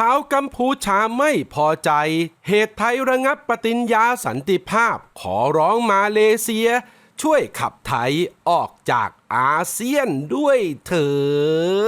ชาวกัมพูชาไม่พอใจ เหตุไทยระงับปฏิญญาสันติภาพ ขอร้องมาเลเซีย ช่วยขับไทยออกจากอาเซียนด้วยเถอ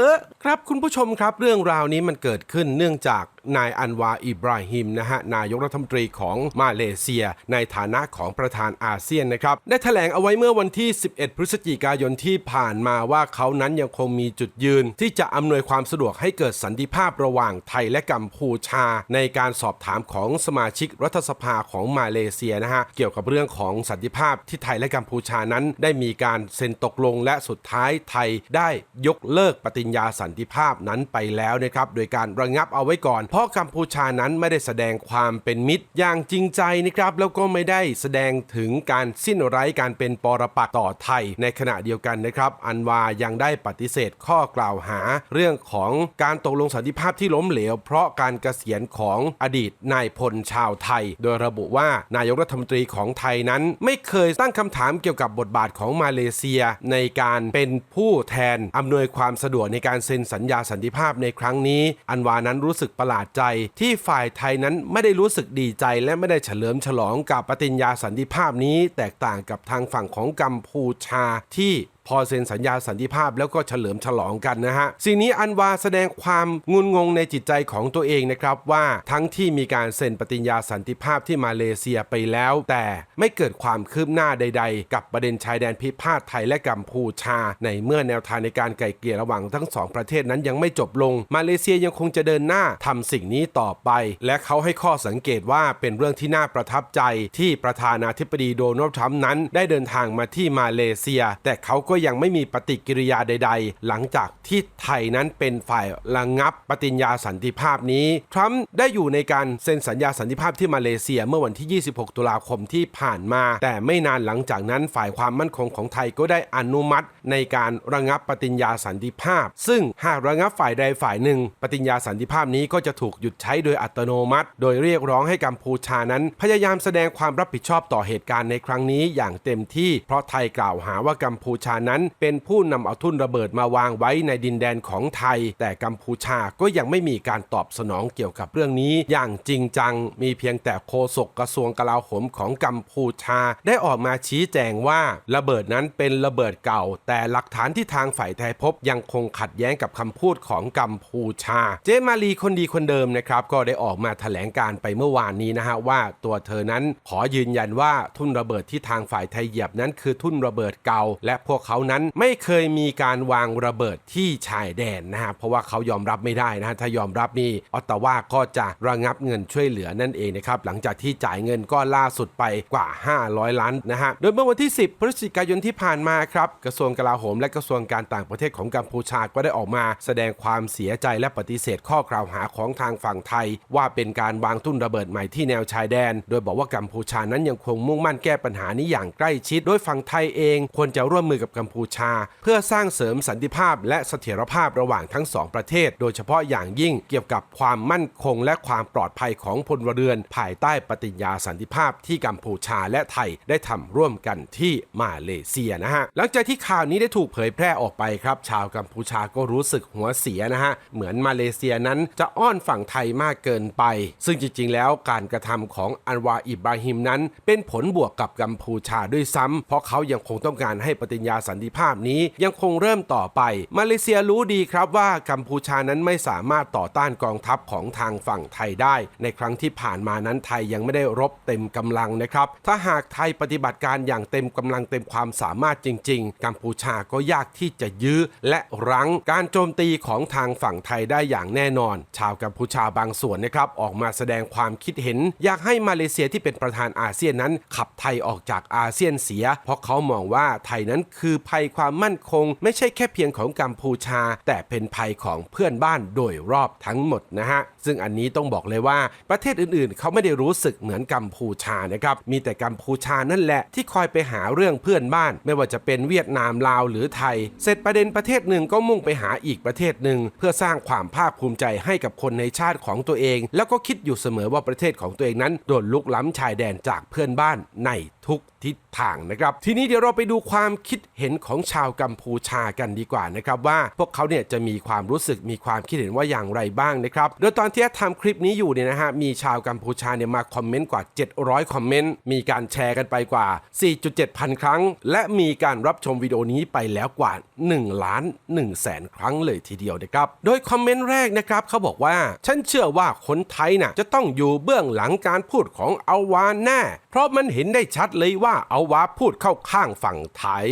ะครับคุณผู้ชมครับเรื่องราวนี้มันเกิดขึ้นเนื่องจาก นายอันวาอิบราฮิมนะฮะนายกรัฐมนตรีของมาเลเซีย ในฐานะของประธานอาเซียนนะครับได้แถลงเอาไว้เมื่อวันที่ 11 พฤศจิกายนที่ผ่านมาว่าเขานั้นยังคงมีจุดยืน ที่จะอำนวยความสะดวกให้เกิดสันติภาพระหว่างไทยและกัมพูชา ในการสอบถามของสมาชิกรัฐสภาของมาเลเซียนะฮะเกี่ยวกับเรื่องของสันติภาพที่ไทยและกัมพูชานั้น ได้มีการเซ็นตกลงและสุดท้ายไทยได้ยกเลิกปฏิญญาสันติภาพนั้นไปแล้วนะครับโดยการระงับเอาไว้ก่อนเพราะกัมพูชานั้นไม่ได้แสดงความเป็นมิตรอย่างจริงใจนะครับ แล้วก็ไม่ได้แสดงถึงการสิ้นไร้การเป็นปรปักษ์ต่อไทย ในขณะเดียวกันนะครับ อันวายังได้ปฏิเสธข้อกล่าวหา เรื่องของการตกลงสันติภาพที่ล้มเหลว เพราะการเกษียณของอดีตนายพลชาวไทย โดยระบุว่านายกรัฐมนตรีของไทยนั้น ไม่เคยตั้งคำถามเกี่ยวกับบทบาทของมาเลเซีย ในการเป็นผู้แทนอำนวยความสะดวกในการเซ็นสัญญาสันติภาพในครั้งนี้ อันวานั้นรู้สึกประหลาดใจที่ฝ่ายไทยนั้นไม่ได้รู้สึกดีใจและไม่ได้เฉลิมฉลองกับปฏิญญาสันติภาพนี้ แตกต่างกับทางฝั่งของกัมพูชาที่ พอเซ็นสัญญาสันติภาพแล้วก็เฉลิมฉลองกันนะฮะสิ่งนี้อันวาแสดงความงุนงงในจิตใจของตัวเองนะครับว่าทั้งที่มีการเซ็นปฏิญญาสันติภาพที่มาเลเซียไปแล้ว แต่ไม่เกิดความคืบหน้าใด ๆ กับประเด็นชายแดนพิพาทไทยและกัมพูชา ในเมื่อแนวทางในการไกล่เกลี่ยระหว่างทั้งสองประเทศนั้นยังไม่จบลง มาเลเซียยังคงจะเดินหน้าทำสิ่งนี้ต่อไป และเขาให้ข้อสังเกตว่าเป็นเรื่องที่น่าประทับใจที่ประธานาธิบดีโดนัลด์ทรัมป์นั้น ได้เดินทางมาที่มาเลเซีย แต่เขาก็ยังไม่มีปฏิกิริยาใด ๆ หลังจากที่ไทยนั้นเป็นฝ่ายระงับปฏิญญาสันติภาพนี้ ทรัมป์ได้อยู่ในการเซ็นสัญญาสันติภาพที่มาเลเซียเมื่อวันที่ 26 ตุลาคมที่ผ่านมา แต่ไม่นานหลังจากนั้นฝ่ายความมั่นคงของไทยก็ได้อนุมัติ ในการระงับปฏิญญาสันติภาพ ซึ่งหากระงับฝ่ายใดฝ่ายหนึ่ง ปฏิญญาสันติภาพนี้ก็จะถูกหยุดใช้โดยอัตโนมัติ โดยเรียกร้องให้กัมพูชานั้น พยายามแสดงความรับผิดชอบต่อเหตุการณ์ในครั้งนี้อย่างเต็มที่ เพราะไทยกล่าวหาว่ากัมพูชานั้น เป็นผู้นำเอาทุ่นระเบิดมาวางไว้ในดินแดนของไทย แต่กัมพูชาก็ยังไม่มีการตอบสนองเกี่ยวกับเรื่องนี้ อย่างจริงจัง มีเพียงแต่โฆษกกระทรวงกลาโหมของกัมพูชา ได้ออกมาชี้แจงว่าระเบิดนั้นเป็นระเบิดเก่า แต่หลักฐานที่ทางฝ่ายไทยพบยังคงขัดแย้งกับคำพูดของกัมพูชา เจมาลีคนดีคนเดิมนะครับก็ได้ออกมาแถลงการไปเมื่อวานนี้นะฮะว่าตัวเธอนั้นขอยืนยันว่าทุ่นระเบิดที่ทางฝ่ายไทยเหยียบนั้นคือทุ่นระเบิดเก่า และพวกเขานั้นไม่เคยมีการวางระเบิดที่ชายแดนนะฮะเพราะว่าเขายอมรับไม่ได้นะฮะถ้ายอมรับนี่ออตตาวาก็จะระงับเงินช่วยเหลือนั่นเองนะครับหลังจากที่จ่ายเงินก้อนล่าสุดไปกว่า 500 ล้านนะฮะโดยเมื่อวันที่ 10 พฤศจิกายนที่ผ่านมาครับกระทรวงกลาโหม และกระทรวงการต่างประเทศของกัมพูชาก็ได้ออกมา แสดงความเสียใจและปฏิเสธข้อกล่าวหาของทางฝั่งไทย ว่าเป็นการวางทุ่นระเบิดใหม่ที่แนวชายแดน โดยบอกว่ากัมพูชานั้นยังคงมุ่งมั่นแก้ปัญหานี้อย่างใกล้ชิด โดยฝั่งไทยเองควรจะร่วมมือกับกัมพูชา เพื่อสร้างเสริมสันติภาพและเสถียรภาพระหว่างทั้งสองประเทศ โดยเฉพาะอย่างยิ่งเกี่ยวกับความมั่นคงและความปลอดภัยของพลเรือน ภายใต้ปฏิญญาสันติภาพที่กัมพูชาและไทยได้ทำร่วมกันที่มาเลเซียนะฮะหลังจากที่ข่าวนี้ได้ถูกเผยแพร่ออกไปครับ ชาวกัมพูชาก็รู้สึกหัวเสียนะฮะเหมือนมาเลเซียนั้นจะอ้อนฝั่งไทยมากเกินไป ซึ่งจริง ๆ แล้วการกระทำของอันวาอิบราฮิมนั้น เป็นผลบวกกับกัมพูชาด้วยซ้ำเพราะเขายังคงต้องการให้ปฏิญญาสันติภาพนี้ยังคงเริ่มต่อไป มาเลเซียรู้ดีครับว่ากัมพูชานั้นไม่สามารถต่อต้านกองทัพของทางฝั่งไทยได้ ในครั้งที่ผ่านมานั้นไทยยังไม่ได้รบเต็มกำลังนะครับ ถ้าหากไทยปฏิบัติการอย่างเต็มกำลังเต็มความสามารถจริง ๆ กัมพูชาก็ยากที่จะยื้อและรั้งการโจมตีของทางฝั่งไทยได้อย่างแน่นอน ชาวกัมพูชาบางส่วนนะครับออกมาแสดงความคิดเห็น อยากให้มาเลเซียที่เป็นประธานอาเซียนนั้น ขับไทยออกจากอาเซียนเสีย เพราะเขามองว่าไทยนั้นคือภัยความมั่นคง ไม่ใช่แค่เพียงของกัมพูชา แต่เป็นภัยของเพื่อนบ้านโดยรอบทั้งหมดนะฮะ ซึ่งอันนี้ต้องบอกเลยว่าประเทศอื่นๆ เขาไม่ได้รู้สึกเหมือนกัมพูชานะครับ มีแต่กัมพูชานั่นแหละที่คอยไปหาเรื่องเพื่อนบ้าน ไม่ว่าจะเป็นเวียดนามลาวหรือไทย เสร็จประเด็นประเทศหนึ่งก็มุ่งไปหาอีกประเทศหนึ่งเพื่อสร้างความภาคภูมิใจให้กับคนในชาติของตัวเอง แล้วก็คิดอยู่เสมอว่าประเทศของตัวเองนั้นโดนลุกล้ำชายแดนจากเพื่อนบ้านในทุกทิศทางนะครับ ทีนี้เดี๋ยวเราไปดูความคิดเห็นของชาวกัมพูชากันดีกว่านะครับว่าพวกเขาเนี่ยจะมีความรู้สึกมีความคิดเห็นว่าอย่างไรบ้างนะครับ โดยตอนที่ที่ทำคลิปนี้อยู่เนี่ยนะฮะมีชาวกัมพูชาเนี่ยมาคอมเมนต์กว่า 700 คอมเมนต์ มีการแชร์กันไปกว่า 4.7 พันครั้ง และมีการรับชมวิดีโอนี้ไปแล้วกว่า1ล้าน1แสนครั้งเลยทีเดียวนะครับ โดยคอมเมนต์แรกนะครับเขาบอกว่า ฉันเชื่อว่าคนไทยน่ะจะต้องอยู่เบื้องหลังการพูดของอาวาแน่ เพราะมันเห็นได้ชัดเลยว่าอาวาพูดเข้าข้างฝั่งไทย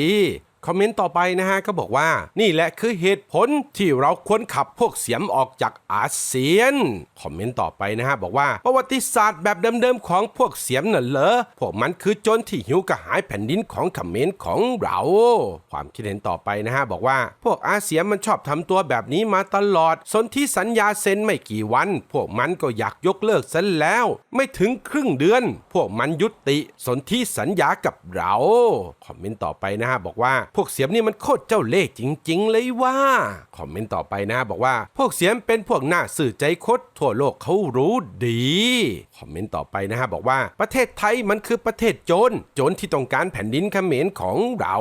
คอมเมนต์ต่อไปนะฮะก็บอกว่า นี่แหละคือเหตุผลที่เราควรขับพวกเสียมออกจากอาเซียน คอมเมนต์ต่อไปนะฮะบอกว่าประวัติศาสตร์แบบเดิมๆของพวกเสียมน่ะเหรอพวกมันคือโจนที่หิวกระหายแผ่นดินของคอมเขมรของเรา ความคิดเห็นต่อไปนะฮะบอกว่า พวกอาเซียนมันชอบทำตัวแบบนี้มาตลอดสนที่สัญญาเซ็นไม่กี่วัน พวกมันก็อยากยกเลิกซะแล้ว ไม่ถึงครึ่งเดือน พวกมันยุติสนที่สัญญากับเรา คอมเมนต์ต่อไปนะฮะบอกว่าพวกเสียมนี่มันโคตรเจ้าเล่ห์จริง ๆ เลยว่า คอมเมนต์ต่อไปนะบอกว่า พวกเสียมเป็นพวกหน้าสื่อใจคดทั่วโลกเขารู้ดี คอมเมนต์ต่อไปนะฮะบอกว่าประเทศไทยมันคือประเทศโจรโจรที่ต้องการแผ่นดินเขมรของเรา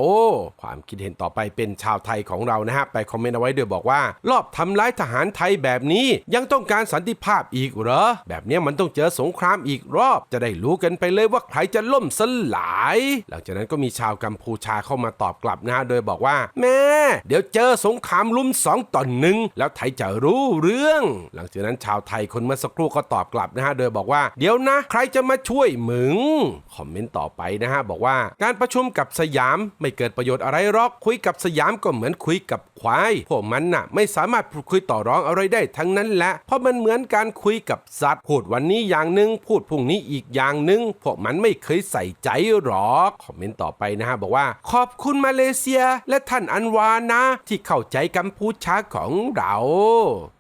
ความคิดเห็นต่อไปเป็นชาวไทยของเรานะฮะไปคอมเมนต์เอาไว้ด้วยบอกว่า รอบทำร้ายทหารไทยแบบนี้ยังต้องการสันติภาพอีกเหรอ แบบเนี้ยมันต้องเจอสงครามอีกรอบ จะได้รู้กันไปเลยว่าใครจะล่มสลาย หลังจากนั้นก็มีชาวกัมพูชาเข้ามาตอบกลับนะฮะโดยบอกว่า แม่ เดี๋ยวเจอสงครามลุมสองต่อหนึ่งแล้วไทยจะรู้เรื่อง หลังจากนั้นชาวไทยคนเมื่อสักครู่ก็ตอบกลับนะฮะโดยบอกว่าเดี๋ยวนะ ใครจะมาช่วยมึงคอมเมนต์ต่อไปนะฮะบอกว่าการประชุมกับสยามไม่เกิดประโยชน์อะไรหรอกคุยกับสยามก็เหมือนคุยกับควายพวกมันน่ะ ไม่สามารถพูดคุยต่อรองอะไรได้ทั้งนั้นแหละ เพราะมันเหมือนการคุยกับสัตว์ พูดวันนี้อย่างหนึ่งพูดพรุ่งนี้อีกอย่างหนึ่งพวกมันไม่เคยใส่ใจหรอกคอมเมนต์ต่อไปนะฮะบอกว่า ขอบคุณมาเลเซียและท่านอันวานะ ที่เข้าใจกัมพูชาของเรา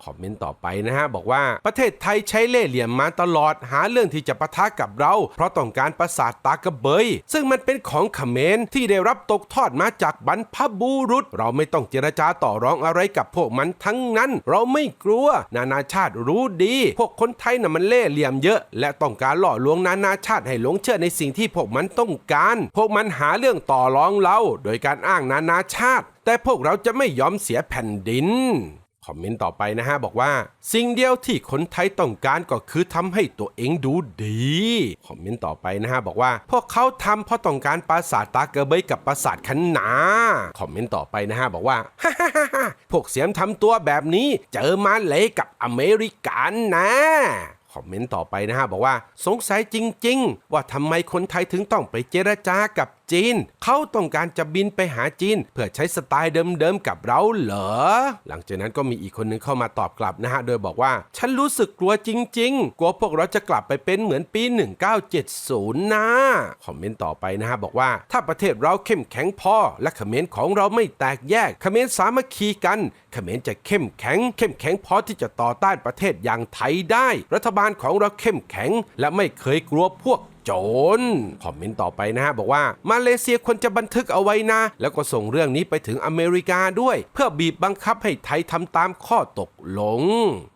คอมเมนต์ต่อไปนะฮะบอกว่าประเทศไทยใช้เล่ห์เหลี่ยมมาตลอดหาเรื่องที่จะปะทะกับเรา เพราะต้องการประสาทตากระเบย ซึ่งมันเป็นของเขมรที่ได้รับตกทอดมาจากบรรพบุรุษ เราไม่ต้องเจรจาต่อรองอะไรกับพวกมันทั้งนั้น เราไม่กลัว นานาชาติรู้ดี พวกคนไทยน่ะมันเล่เหลี่ยมเยอะ และต้องการหล่อลวงนานาชาติให้หลงเชื่อในสิ่งที่พวกมันต้องการ พวกมันหาเรื่องต่อรองเรา โดยการอ้างนานาชาติ แต่พวกเราจะไม่ยอมเสียแผ่นดิน คอมเมนต์ต่อไปนะฮะ บอกว่า สิ่งเดียวที่คนไทยต้องการก็คือทำให้ตัวเองดูดี คอมเมนต์ต่อไปนะฮะ บอกว่า พวกเขาทำเพราะต้องการปราสาทตาเกระเบยกับปราสาทคันนา คอมเมนต์ต่อไปนะฮะ บอกว่าพวกเสียมทำตัวแบบนี้เจอมาเลยกับอเมริกันนะคอมเมนต์ต่อไปนะฮะ บอกว่าสงสัยจริง ๆ ว่าทำไมคนไทยถึงต้องไปเจรจากับจีน เขาต้องการจะบินไปหาจีน เพื่อใช้สไตล์เดิมๆกับเราเหรอ หลังจากนั้นก็มีอีกคนนึงเข้ามาตอบกลับนะฮะ โดยบอกว่า ฉันรู้สึกกลัวจริง ๆ กลัวพวกเราจะกลับไปเป็นเหมือนปี 1970 นะ คอมเมนต์ต่อไปนะฮะ บอกว่า ถ้าประเทศเราเข้มแข็งพอ และเขมรของเราไม่แตกแยกเขมรสามัคคีกันเขมรจะเข้มแข็ง เข้มแข็งพอที่จะต่อต้านประเทศอย่างไทยได้ รัฐบาลของเราเข้มแข็ง และไม่เคยกลัวพวก โจรคอมเมนต์ต่อไปนะฮะบอกว่ามาเลเซียควรจะบันทึกเอาไว้นะ แล้วก็ส่งเรื่องนี้ไปถึงอเมริกาด้วย เพื่อบีบบังคับให้ไทยทำตามข้อตกลง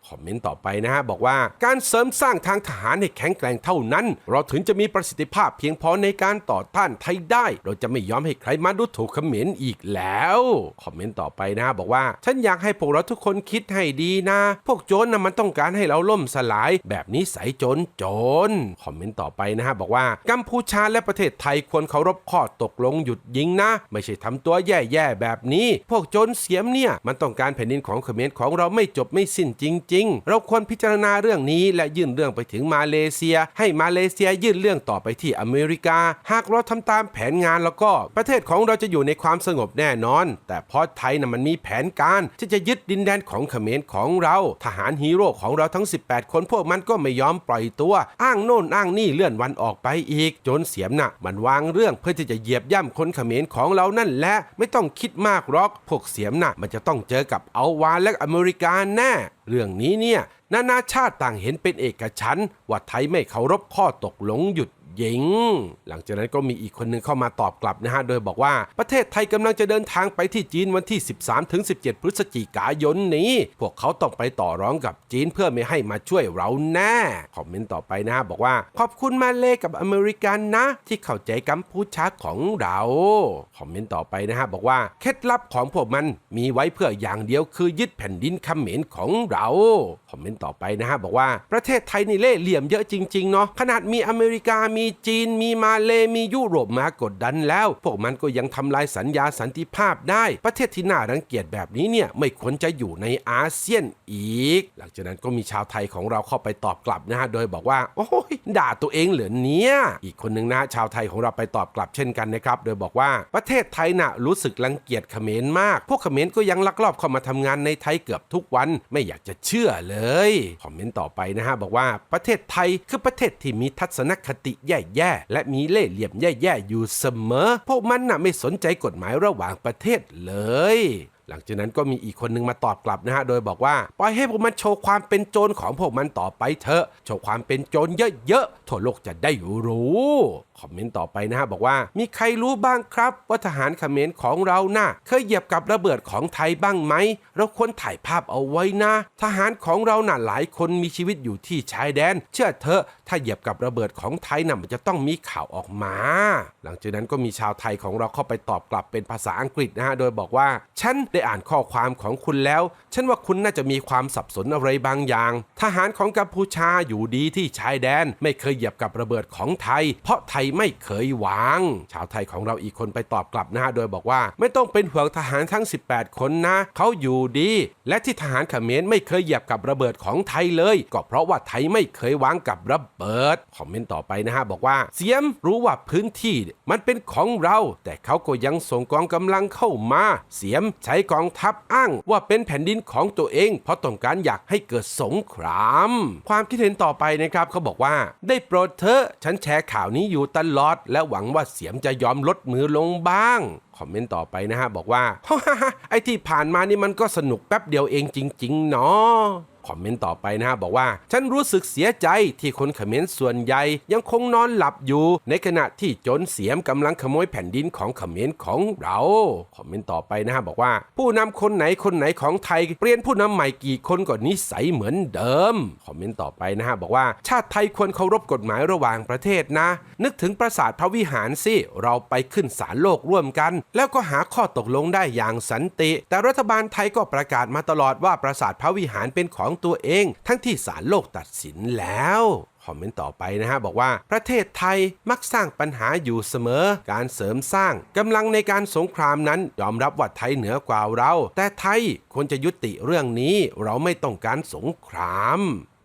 คอมเมนต์ต่อไปนะฮะบอกว่าการเสริมสร้างทางทหารให้แข็งแกร่งเท่านั้น เราถึงจะมีประสิทธิภาพเพียงพอในการต่อต้านไทยได้ เราจะไม่ยอมให้ใครมาดูถูกเขมรอีกแล้วคอมเมนต์ต่อไปนะฮะบอกว่า ฉันอยากให้พวกเราทุกคนคิดให้ดีนะ พวกโจรนะมันต้องการให้เราล่มสลาย แบบนี้ใสโจรโจรคอมเมนต์ต่อไปนะฮะบอกว่า กัมพูชาและประเทศไทยควรเคารพข้อตกลงหยุดยิงนะ ไม่ใช่ทำตัวแย่ๆแบบนี้ พวกโจรเสียมเนี่ย มันต้องการแผ่นดินของเขมรของเราไม่จบไม่สิ้นจริง ๆ เราควรพิจารณาเรื่องนี้และยื่นเรื่องไปถึงมาเลเซีย ให้มาเลเซียยื่นเรื่องต่อไปที่อเมริกา หากเราทำตามแผนงานแล้วก็ประเทศของเราจะอยู่ในความสงบแน่นอน แต่เพราะไทยนะ่ะมันมีแผนการที่จะยึดดินแดนของเขมรของเราทหารฮีโร่ของเราทั้ง 18 คนพวกมันก็ไม่ยอมปล่อยตัว อ้างโน่นอ้างนี่เลื่อนวันออกอกไปอีก จนเสียมน่ะ มันวางเรื่องเพื่อที่จะเหยียบย่ำคนเขมรของเรานั่นแหละไม่ต้องคิดมากหรอกพวกเสียมน่ะ มันจะต้องเจอกับเอาวาและอเมริกาแน่เรื่องนี้เนี่ยนานาชาติต่างเห็นเป็นเอกฉันท์ว่าไทยไม่เคารพข้อตกลงหยุด หญิง หลังจากนั้นก็มีอีกคนหนึ่งเข้ามาตอบกลับนะฮะ โดยบอกว่าประเทศไทยกำลังจะเดินทางไปที่จีนวันที่ 13-17 พฤศจิกายนนี้ พวกเขาต้องไปต่อร้องกับจีนเพื่อไม่ให้มาช่วยเราแน่ คอมเมนต์ต่อไปนะฮะบอกว่า ขอบคุณมาเลกับอเมริกันนะ ที่เข้าใจกัมพูชาของเรา คอมเมนต์ต่อไปนะฮะบอกว่าเคล็ดลับของพวกมันมีไว้เพื่ออย่างเดียวคือยึดแผ่นดินเขมรของเราคอมเมนต์ต่อไปนะฮะบอกว่าประเทศไทยนี่เล่เหลี่ยมเยอะจริงๆเนาะขนาดมีอเมริกามีีจีนมีมาเลมียุโรปมากดดันแล้ว พวกมันก็ยังทำลายสัญญาสันติภาพได้ ประเทศที่น่ารังเกียจแบบนี้เนี่ยไม่ควรจะอยู่ในอาเซียนอีก หลังจากนั้นก็มีชาวไทยของเราเข้าไปตอบกลับนะฮะโดยบอกว่า โอ้ยด่าตัวเองเหรอเนี่ยอีกคนหนึ่งนะชาวไทยของเราไปตอบกลับเช่นกันนะครับโดยบอกว่าประเทศไทยน่ะรู้สึกรังเกียจเขมรมาก พวกเขมรก็ยังลักลอบเข้ามาทำงานในไทยเกือบทุกวันไม่อยากจะเชื่อเลยคอมเมนต์ต่อไปนะฮะบอกว่าประเทศไทยคือประเทศที่มีทัศนคติแย่ๆ และมีเล่ห์เหลี่ยมแย่ๆ อยู่เสมอ พวกมันน่ะไม่สนใจกฎหมายระหว่างประเทศเลย หลังจากนั้นก็มีอีกคนนึงมาตอบกลับนะฮะ โดยบอกว่า ปล่อยให้พวกมันโชว์ความเป็นโจรของพวกมันต่อไปเถอะ โชว์ความเป็นโจรเยอะๆ ทั่วโลกจะได้รู้คอมเมนต์ต่อไปนะฮะบอกว่า มีใครรู้บ้างครับว่าทหารเขมรของเราน่ะเคยเหยียบกับระเบิดของไทยบ้างไหม เราควรถ่ายภาพเอาไว้นะ ทหารของเราน่ะหลายคนมีชีวิตอยู่ที่ชายแดน เชื่อเถอะ ถ้าเหยียบกับระเบิดของไทยน่ะมันจะต้องมีข่าวออกมา หลังจากนั้นก็มีชาวไทยของเราเข้าไปตอบกลับเป็นภาษาอังกฤษนะฮะ โดยบอกว่า ฉันได้อ่านข้อความของคุณแล้ว ฉันว่าคุณน่าจะมีความสับสนอะไรบางอย่าง ทหารของกัมพูชาอยู่ดีที่ชายแดน ไม่เคยเหยียบกับระเบิดของไทย เพราะไทยไม่เคยวาง ชาวไทยของเราอีกคนไปตอบกลับนะฮะ โดยบอกว่า ไม่ต้องเป็นห่วงทหารทั้ง 18 คนนะ เขาอยู่ดี และที่ทหารเขมรไม่เคยเหยียบกับระเบิดของไทยเลย ก็เพราะว่าไทยไม่เคยวางกับระเบิด คอมเมนต์ต่อไปนะฮะบอกว่าเสียมรู้ว่าพื้นที่มันเป็นของเรา แต่เขาก็ยังส่งกองกำลังเข้ามา เสียมใช้กองทัพอ้างว่าเป็นแผ่นดินของตัวเอง เพราะต้องการอยากให้เกิดสงคราม ความคิดเห็นต่อไปนะครับเขาบอกว่า ได้โปรดเถอะฉันแชร์ข่าวนี้อยู่ตลอด และหวังว่าเสียมจะยอมลดมือลงบ้างคอมเมนต์ต่อไปนะฮะบอกว่าไอ้ที่ผ่านมานี่มันก็สนุกแป๊บเดียวเองจริง ๆ เนาะ คอมเมนต์ต่อไปนะฮะบอกว่า ฉันรู้สึกเสียใจที่คนเขมรส่วนใหญ่ยังคงนอนหลับอยู่ ในขณะที่โจรเสียมกำลังขโมยแผ่นดินของเขมรของเราคอมเมนต์ต่อไปนะฮะบอกว่า ผู้นำคนไหนคนไหนของไทย เปลี่ยนผู้นำใหม่กี่คนก็นิสัยเหมือนเดิมคอมเมนต์ต่อไปนะฮะบอกว่าชาติไทยควรเคารพกฎหมายระหว่างประเทศนะ นึกถึงปราสาทพระวิหารสิเราไปขึ้นศาลโลกร่วมกัน แล้วก็หาข้อตกลงได้อย่างสันติ แต่รัฐบาลไทยก็ประกาศมาตลอดว่าปราสาทพระวิหารเป็นของตัวเอง ทั้งที่ศาลโลกตัดสินแล้วคอมเมนต์ต่อไปนะฮะบอกว่าประเทศไทยมักสร้างปัญหาอยู่เสมอ การเสริมสร้างกำลังในการสงครามนั้น ยอมรับว่าไทยเหนือกว่าเรา แต่ไทยควรจะยุติเรื่องนี้เราไม่ต้องการสงคราม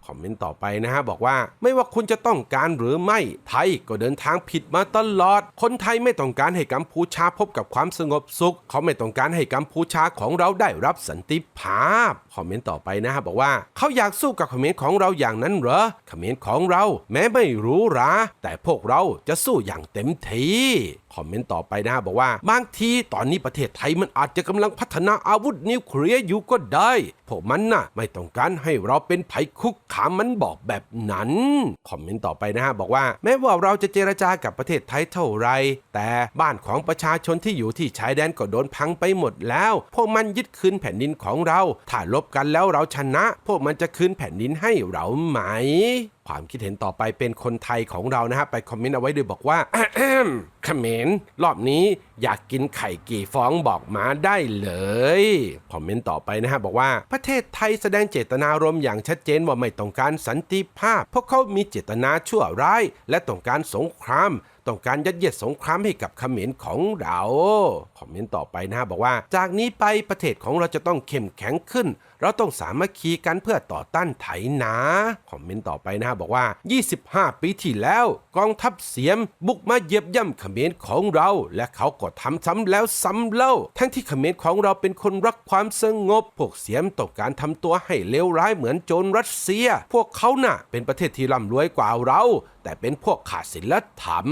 คอมเมนต์ต่อไปนะฮะบอกว่าไม่ว่าคุณจะต้องการหรือไม่ไทยก็เดินทางผิดมาตลอด คนไทยไม่ต้องการให้กัมพูชาพบกับความสงบสุข เขาไม่ต้องการให้กัมพูชาของเราได้รับสันติภาพคอมเมนต์ต่อไปนะฮะบอกว่าเขาอยากสู้กับคอมเขมรของเราอย่างนั้นเหรอคอมเขมรของเราแม้ไม่รู้ราแต่พวกเราจะสู้อย่างเต็มที่ คอมเมนต์ต่อไปนะฮะบอกว่า บางทีตอนนี้ประเทศไทยมันอาจจะกำลังพัฒนาอาวุธนิวเคลียร์อยู่ก็ได้พวกมันน่ะ ไม่ต้องการให้เราเป็นภัยคุกคามมันบอกแบบนั้น คอมเมนต์ต่อไปนะฮะบอกว่า แม้ว่าเราจะเจรจากับประเทศไทยเท่าไร แต่บ้านของประชาชนที่อยู่ที่ชายแดนก็โดนพังไปหมดแล้ว พวกมันยึดคืนแผ่นดินของเรา ถ้าลบกันแล้วเราชนะ พวกมันจะคืนแผ่นดินให้เราไหม ความคิดเห็นต่อไปเป็นคนไทยของเรานะฮะไปคอมเมนต์เอาไว้ด้วยบอกว่าแอมเขมรรอบนี้อยากกินไข่กี่ฟองบอกมาได้เลยคอมเมนต์ต่อไปนะฮะบอกว่าประเทศไทยแสดงเจตนารมณ์อย่างชัดเจนว่าไม่ต้องการสันติภาพเพราะเขามีเจตนาชั่วร้าย และต้องการสงคราม ต้องการยัดเยียดสงครามให้กับเขมรของเราคอมเมนต์ต่อไปนะฮะบอกว่า จากนี้ไปประเทศของเราจะต้องเข้มแข็งขึ้น เราต้องสามัคคีกันเพื่อต่อต้านไถนะคอมเมนต์ต่อไปนะฮะบอกว่า 25 ปีที่แล้วกองทัพเสียมบุกมาเหยียบย่ำเขมรของเรา และเขาก็ทำซ้ำแล้วซ้ำเล่า ทั้งที่เขมรของเราเป็นคนรักความสงบ พวกเสียมต้องการทำตัวให้เลวร้ายเหมือนโจรรัสเซีย พวกเขาน่ะ เป็นประเทศที่ร่ำรวยกว่าเรา แต่เป็นพวกขาดศีลธรรม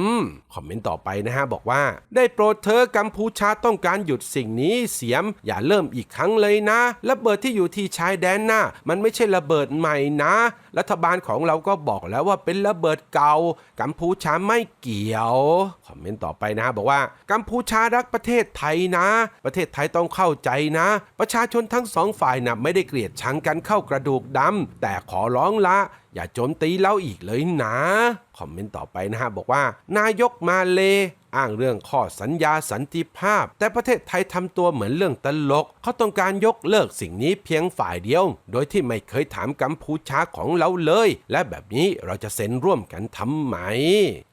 คอมเมนต์ต่อไปนะฮะบอกว่า ได้โปรดเธอกัมพูชาต้องการหยุดสิ่งนี้เสียม อย่าเริ่มอีกครั้งเลยนะระเบิดที่อยู่ที่ชายแดนน่ะมันไม่ใช่ระเบิดใหม่นะ รัฐบาลของเราก็บอกแล้วว่าเป็นระเบิดเก่า กัมพูชาไม่เกี่ยว คอมเมนต์ต่อไปนะฮะบอกว่า กัมพูชารักประเทศไทยนะ ประเทศไทยต้องเข้าใจนะ ประชาชนทั้งสองฝ่ายน่ะไม่ได้เกลียดชังกันเข้ากระดูกดำแต่ขอร้องละ อย่าโจมตีเราอีกเลยนะคอมเมนต์ต่อไปนะฮะบอกว่า นายกมาเลอ้างเรื่องข้อสัญญาสันติภาพ แต่ประเทศไทยทำตัวเหมือนเรื่องตลก เขาต้องการยกเลิกสิ่งนี้เพียงฝ่ายเดียว โดยที่ไม่เคยถามกัมพูชาของเราเลย และแบบนี้เราจะเซ็นร่วมกันทำไม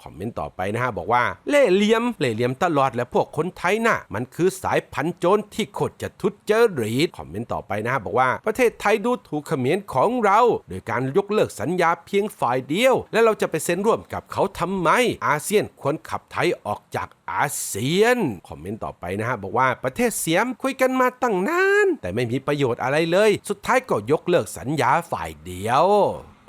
คอมเมนต์ต่อไปนะฮะบอกว่า เล่ห์เหลี่ยม เล่ห์เหลี่ยมตลอดและพวกคนไทยน่ะ มันคือสายพันธุ์โจรที่โคตรจะทุจริต คอมเมนต์ต่อไปนะฮะบอกว่า ประเทศไทยดูถูกเขมรของเรา โดยการยกเลิกสัญญาเพียงฝ่ายเดียว และเราจะไปเซ็นร่วมวมกับเขาทำไม อาเซียนควรขับไทยออกจากอาเซียน คอมเมนต์ต่อไปนะฮะ บอกว่าประเทศเสียมคุยกันมาตั้งนาน แต่ไม่มีประโยชน์อะไรเลย สุดท้ายก็ยกเลิกสัญญาฝ่ายเดียว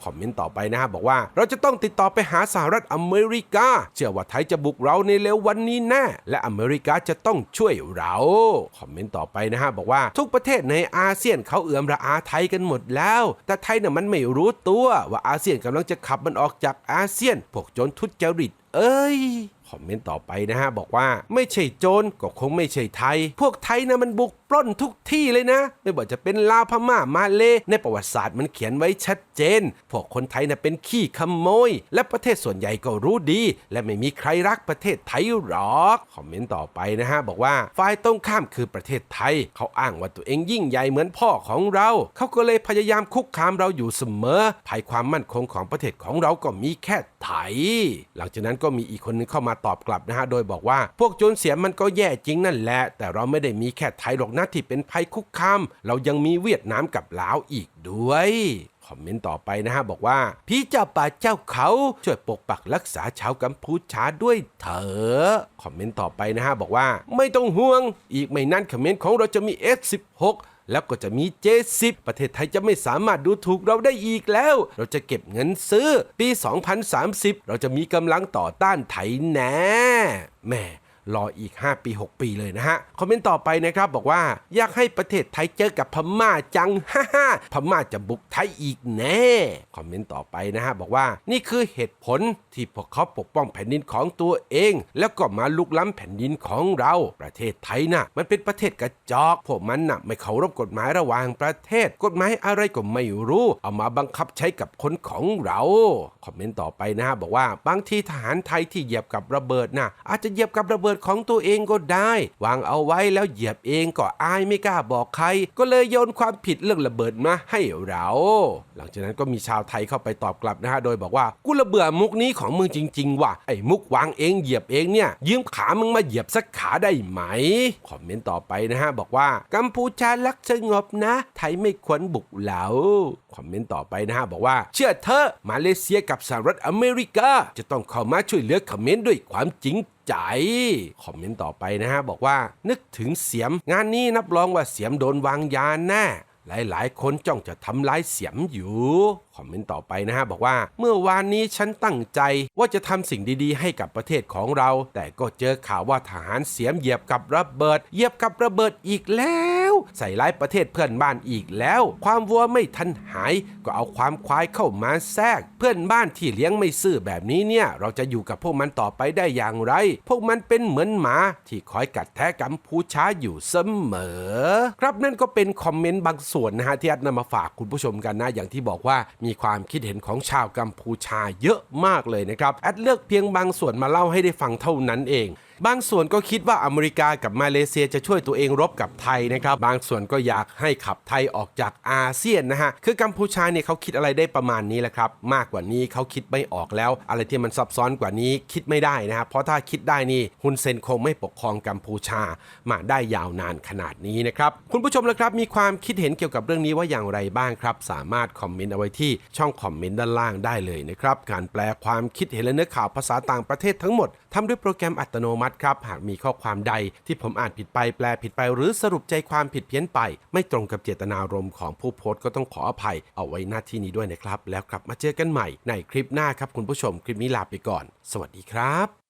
คอมเมนต์ต่อไปนะฮะบอกว่าเราจะต้องติดต่อไปหาสหรัฐอเมริกา เชื่อว่าไทยจะบุกเราในเร็ววันนี้แน่และอเมริกาจะต้องช่วยเราคอมเมนต์ต่อไปนะฮะบอกว่าทุกประเทศในอาเซียนเขาเอื้อมระอาไทยกันหมดแล้ว แต่ไทยน่ะมันไม่รู้ตัวว่าอาเซียนกำลังจะขับมันออกจากอาเซียนพวกโจรทุจริตเอ้ยคอมเมนต์ต่อไปนะฮะบอกว่าไม่ใช่โจรก็คงไม่ใช่ไทย พวกไทยนะมันบุก ปล้นทุกที่เลยนะ ไม่ว่าจะเป็นลาวพม่ามาเลในประวัติศาสตร์มันเขียนไว้ชัดเจน พวกคนไทยนะเป็นขี้ขโมย และประเทศส่วนใหญ่ก็รู้ดี และไม่มีใครรักประเทศไทยหรอกคอมเมนต์ต่อไปนะฮะบอกว่าฝ่ายตรงข้ามคือประเทศไทย เขาอ้างว่าตัวเองยิ่งใหญ่เหมือนพ่อของเรา เขาก็เลยพยายามคุกคามเราอยู่เสมอภัยความมั่นคงของประเทศของเราก็มีแค่ไทย หลังจากนั้นก็มีอีกคนนึงเข้ามาตอบกลับนะฮะโดยบอกว่า พวกโจรเสียมันก็แย่จริงนั่นแหละ แต่เราไม่ได้มีแค่ไทยหรอกนะที่เป็นภัยคุกคาม เรายังมีเวียดนามกับลาวอีกด้วยคอมเมนต์ต่อไปนะฮะ บอกว่า พี่เจ้าป่าเจ้าเขา ช่วยปกปักรักษาชาวกัมพูชาด้วยเถอะคอมเมนต์ต่อไปนะฮะ บอกว่า ไม่ต้องห่วง อีกไม่นานคอมเมนต์ของเราจะมี F16 แล้วก็จะมี J10 ประเทศไทยจะไม่สามารถดูถูกเราได้อีกแล้ว เราจะเก็บเงินซื้อ ปี 2030 เราจะมีกำลังต่อต้านไทยแน่แหม่ รออีก 5 ปี 6 ปีเลยนะฮะ คอมเมนต์ต่อไปนะครับ บอกว่า อยากให้ประเทศไทยเจอกับพม่าจังฮ่าฮ่าพม่าจะบุกไทยอีกแน่ คอมเมนต์ต่อไปนะฮะ บอกว่านี่คือเหตุผลที่พวกเขาปกป้องแผ่นดินของตัวเอง แล้วก็มาลุกล้ำแผ่นดินของเรา ประเทศไทยน่ะ มันเป็นประเทศกระจอก พวกมันน่ะไม่เคารพกฎหมายระหว่างประเทศ กฎหมายอะไรก็ไม่รู้ เอามาบังคับใช้กับคนของเรา คอมเมนต์ต่อไปนะฮะบอกว่าบางทีทหารไทยที่เหยียบกับระเบิดน่ะอาจจะเหยียบกับระเบิดของตัวเองก็ได้วางเอาไว้แล้วเหยียบเองก็อายไม่กล้าบอกใคร ก็เลยโยนความผิดเรื่องระเบิดมาให้เรา หลังจากนั้นก็มีชาวไทยเข้าไปตอบกลับนะฮะโดยบอกว่ากูระเบื่อมุกนี้ของมึงจริง ๆ ว่ะไอ้มุกวางเองเหยียบเองเนี่ยยืมขามึงมาเหยียบสักขาได้ไหมคอมเมนต์ต่อไปนะฮะบอกว่ากัมพูชารักสงบนะ ไทยไม่ควรบุกเหลา คอมเมนต์ต่อไปนะฮะบอกว่าเชื่อเถอมาเลเซียกับสหรัฐอเมริกา จะต้องเข้ามาช่วยเหลือคอมเขมรด้วยความจริงใจ คอมเมนต์ต่อไปนะฮะบอกว่า นึกถึงเสียม งานนี้นับรองว่าเสียมโดนวางยาแน่หลาย ๆ คนจ้องจะทำร้ายเสียมอยู่ คอมเมนต์ต่อไปนะฮะ บอกว่า เมื่อวานนี้ฉันตั้งใจว่าจะทำสิ่งดีๆ ให้กับประเทศของเรา แต่ก็เจอข่าวว่าทหารเสียมเหยียบกับระเบิด เหยียบกับระเบิดอีกแล้ว ใส่ร้ายประเทศเพื่อนบ้านอีกแล้ว ความวัวไม่ทันหาย ก็เอาความควายเข้ามาแทรก เพื่อนบ้านที่เลี้ยงไม่ซื่อแบบนี้เนี่ย เราจะอยู่กับพวกมันต่อไปได้อย่างไร พวกมันเป็นเหมือนหมาที่คอยกัดแทะกัมพูชาอยู่เสมอ ครับนั่นก็เป็นคอมเมนต์บางส่วนนะฮะที่อัดนำมาฝากคุณผู้ชมกันนะอย่างที่บอกว่ามีความคิดเห็นของชาวกัมพูชาเยอะมากเลยนะครับแอดเลือกเพียงบางส่วนมาเล่าให้ได้ฟังเท่านั้นเอง บางส่วนก็คิดว่าอเมริกากับมาเลเซียจะช่วยตัวเองรบกับไทยนะครับ บางส่วนก็อยากให้ขับไทยออกจากอาเซียนนะฮะ คือกัมพูชาเนี่ยเขาคิดอะไรได้ประมาณนี้แหละครับ มากกว่านี้เขาคิดไม่ออกแล้ว อะไรที่มันซับซ้อนกว่านี้คิดไม่ได้นะฮะเพราะถ้าคิดได้นี่ฮุนเซนคงไม่ปกครองกัมพูชามาได้ยาวนานขนาดนี้นะครับ คุณผู้ชมละครับมีความคิดเห็นเกี่ยวกับเรื่องนี้ว่าอย่างไรบ้างครับ สามารถคอมเมนต์เอาไว้ที่ช่องคอมเมนต์ด้านล่างได้เลยนะครับ การแปลความคิดเห็นและเนื้อข่าวภาษาต่างประเทศทั้งหมด ทำด้วยโปรแกรมอัตโนมัติครับ หากมีข้อความใดที่ผมอ่านผิดไปแปลผิดไปหรือสรุปใจความผิดเพี้ยนไป ไม่ตรงกับเจตนารมณ์ของผู้โพสต์ก็ต้องขออภัย เอาไว้หน้าที่นี้ด้วยนะครับ แล้วกลับมาเจอกันใหม่ในคลิปหน้าครับคุณผู้ชมคลิปนี้ลาไปก่อน สวัสดีครับ